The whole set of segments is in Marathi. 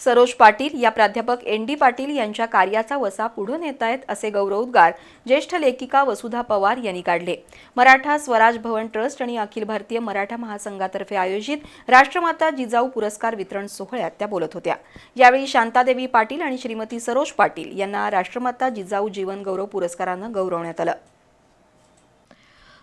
सरोज पाटील या प्राध्यापक एन डी पाटील यांच्या कार्याचा वसा पुढून येत आहेत असे गौरवोद्गार ज्येष्ठ लेखिका वसुधा पवार यांनी काढले. मराठा स्वराज भवन ट्रस्ट आणि अखिल भारतीय मराठा महासंघातर्फे आयोजित राष्ट्रमाता जिजाऊ पुरस्कार वितरण सोहळ्यात त्या बोलत होत्या. यावेळी शांतादेवी पाटील आणि श्रीमती सरोज पाटील यांना राष्ट्रमाता जिजाऊ जीवन गौरव पुरस्कारानं गौरवण्यात आलं.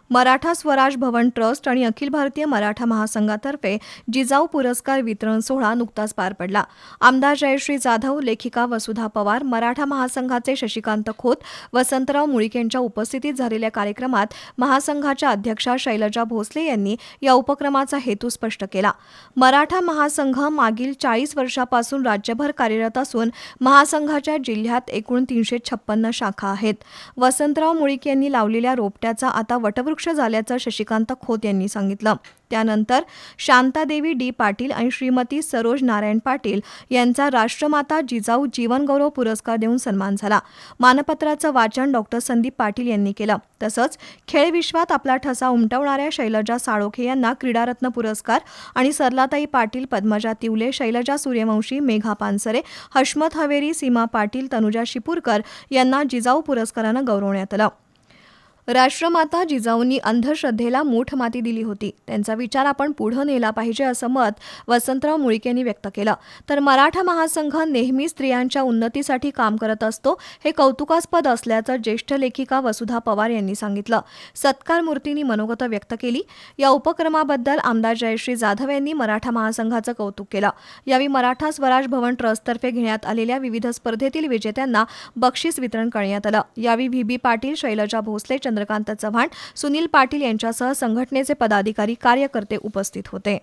मराठा स्वराज भवन ट्रस्ट आणि अखिल भारतीय मराठा महासंघातर्फे जिजाऊ पुरस्कार वितरण सोहळा नुकताच पार पडला. आमदार जयश्री जाधव लेखिका वसुधा पवार मराठा महासंघाचे शशिकांत खोत वसंतराव मुळीक यांच्या उपस्थितीत झालेल्या कार्यक्रमात महासंघाच्या अध्यक्षा शैलजा भोसले यांनी या उपक्रमाचा हेतू स्पष्ट केला. मराठा महासंघ मागील चाळीस वर्षापासून राज्यभर कार्यरत असून महासंघाच्या जिल्ह्यात एकूण तीनशे छप्पन्न शाखा आहेत. वसंतराव मुळीक यांनी लावलेल्या रोपट्याचा आता वटवृक्ष झाल्याचं शशिकांत खोत यांनी सांगितलं. त्यानंतर शांतादेवी डी. पाटील आणि श्रीमती सरोज नारायण पाटील यांचा राष्ट्रमाता जिजाऊ जीवनगौरव पुरस्कार देऊन सन्मान झाला. मानपत्राचं वाचन डॉक्टर संदीप पाटील यांनी केलं. तसंच खेळ विश्वात आपला ठसा उमटवणाऱ्या शैलजा साळोखे यांना क्रीडारत्न पुरस्कार आणि सरलाताई पाटील पद्मजा तिवले शैलजा सूर्यवंशी मेघा पानसरे हशमत हवेरी सीमा पाटील तनुजा शिपूरकर यांना जिजाऊ पुरस्कारानं गौरवण्यात आलं. राष्ट्रमाता जिजाऊंनी अंधश्रद्धेला मूठ माती दिली होती. त्यांचा विचार आपण पुढं नेला पाहिजे असं मत वसंतराव मुळीक व्यक्त केलं. तर मराठा महासंघ नेहमी स्त्रियांच्या उन्नतीसाठी काम करत असतो हे कौतुकास्पद असल्याचं ज्येष्ठ लेखिका वसुधा पवार यांनी सांगितलं. सत्कार मूर्तींनी मनोगत व्यक्त केली. या उपक्रमाबद्दल आमदार जयश्री जाधव यांनी मराठा महासंघाचं कौतुक केलं. यावेळी मराठा स्वराज भवन ट्रस्टतर्फे घेण्यात आलेल्या विविध स्पर्धेतील विजेत्यांना बक्षीस वितरण करण्यात आलं. यावेळी व्ही. बी. पाटील शैलजा भोसले चंद्रकांत चव्हाण सुनील पाटील यांच्यासह संघटनेचे पदाधिकारी कार्यकर्ते उपस्थित होते.